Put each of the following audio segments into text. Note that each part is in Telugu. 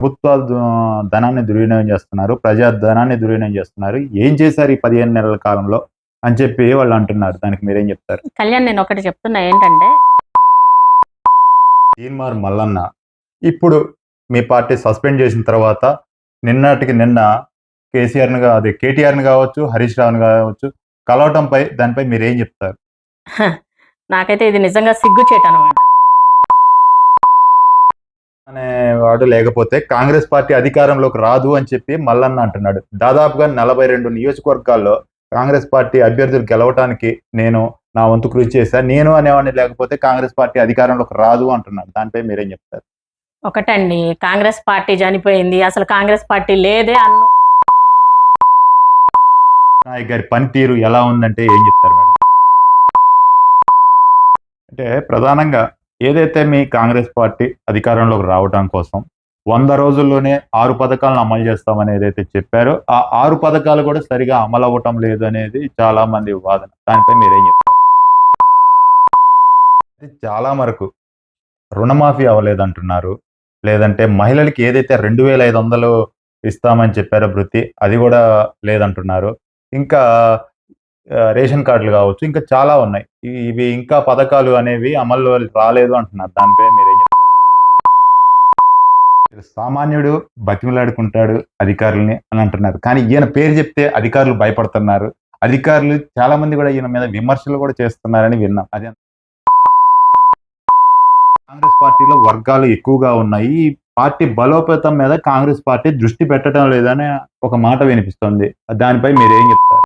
ప్రభుత్వ ద- ధనాన్ని దుర్వినియోగం చేస్తున్నారు. ప్రజా ధనాన్ని దుర్వినియోగం చేస్తున్నారు. ఏం చేశారు ఈ పదిహేను నెలల కాలంలో? అని చెప్పి వాళ్ళు అంటున్నారు. దానికి మీరేం చెప్తారు? కళ్యాణ్ నేను ఒకటి చెప్తున్నా. ఏంటంటే తీన్మార్ మల్లన్న ఇప్పుడు మీ పార్టీ సస్పెండ్ చేసిన తర్వాత నిన్నటికి నిన్న కేసీఆర్ని అదే కేటీఆర్ని కావచ్చు హరీష్ రావుని కావచ్చు కలవటంపై దానిపై మీరు ఏం చెప్తారు నాకైతే ఇది నిజంగా సిగ్గుచేట అనమాట అనేవాడు లేకపోతే కాంగ్రెస్ పార్టీ అధికారంలోకి రాదు అని చెప్పి మల్లన్న అంటున్నాడు. దాదాపుగా నలభై రెండు నియోజకవర్గాల్లో కాంగ్రెస్ పార్టీ అభ్యర్థులు గెలవటానికి నేను నా వంతు కృషి చేశాను నేను అనేవాడిని లేకపోతే కాంగ్రెస్ పార్టీ అధికారంలోకి రాదు అంటున్నాడు. దానిపై మీరేం చెప్తారు? ఒకటండి. కాంగ్రెస్ పార్టీ చనిపోయింది. అసలు కాంగ్రెస్ పార్టీ లేదే అన్న నాయక్ గారి పనితీరు ఎలా ఉందంటే ఏం చెప్తారు మేడం? అంటే ప్రధానంగా ఏదైతే మీ కాంగ్రెస్ పార్టీ అధికారంలోకి రావడం కోసం వంద రోజుల్లోనే ఆరు పథకాలను అమలు చేస్తామని ఏదైతే చెప్పారో ఆ ఆరు పథకాలు కూడా సరిగా అమలు అవ్వటం లేదు అనేది చాలా మంది వాదన. దానిపై మీరేం చెప్తారు? చాలా వరకు రుణమాఫీ అవ్వలేదు అంటున్నారు లేదంటే మహిళలకి ఏదైతే రెండు వేల ఐదు వందలు ఇస్తామని చెప్పారో వృత్తి అది కూడా లేదంటున్నారు. ఇంకా రేషన్ కార్డులు కావచ్చు ఇంకా చాలా ఉన్నాయి. ఇవి- ఇంకా పథకాలు అనేవి అమల్లో రాలేదు అంటున్నారు. దానిపై మీరేం చెప్తారు? సామాన్యుడు బతిమలాడుకుంటాడు అధికారుల్ని అని అంటున్నారు. కానీ ఈయన పేరు చెప్తే అధికారులు భయపడుతున్నారు. అధికారులు చాలా మంది కూడా ఈయన మీద విమర్శలు కూడా చేస్తున్నారని విన్నాం. అదే కాంగ్రెస్ పార్టీలో వర్గాలు ఎక్కువగా ఉన్నాయి. ఈ పార్టీ బలోపేతం మీద కాంగ్రెస్ పార్టీ దృష్టి పెట్టడం లేదని ఒక మాట వినిపిస్తుంది. దానిపై మీరేం చెప్తారు?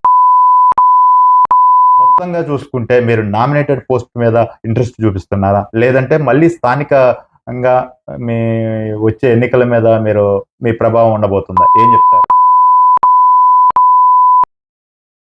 మొత్తంగా చూసుకుంటే మీరు నామినేటెడ్ పోస్ట్ మీద ఇంట్రెస్ట్ చూపిస్తున్నారా? లేదంటే మళ్ళీ స్థానికంగా మీ వచ్చే ఎన్నికల మీద మీరు మీ ప్రభావం ఉండబోతుందా? ఏం చెప్తారు?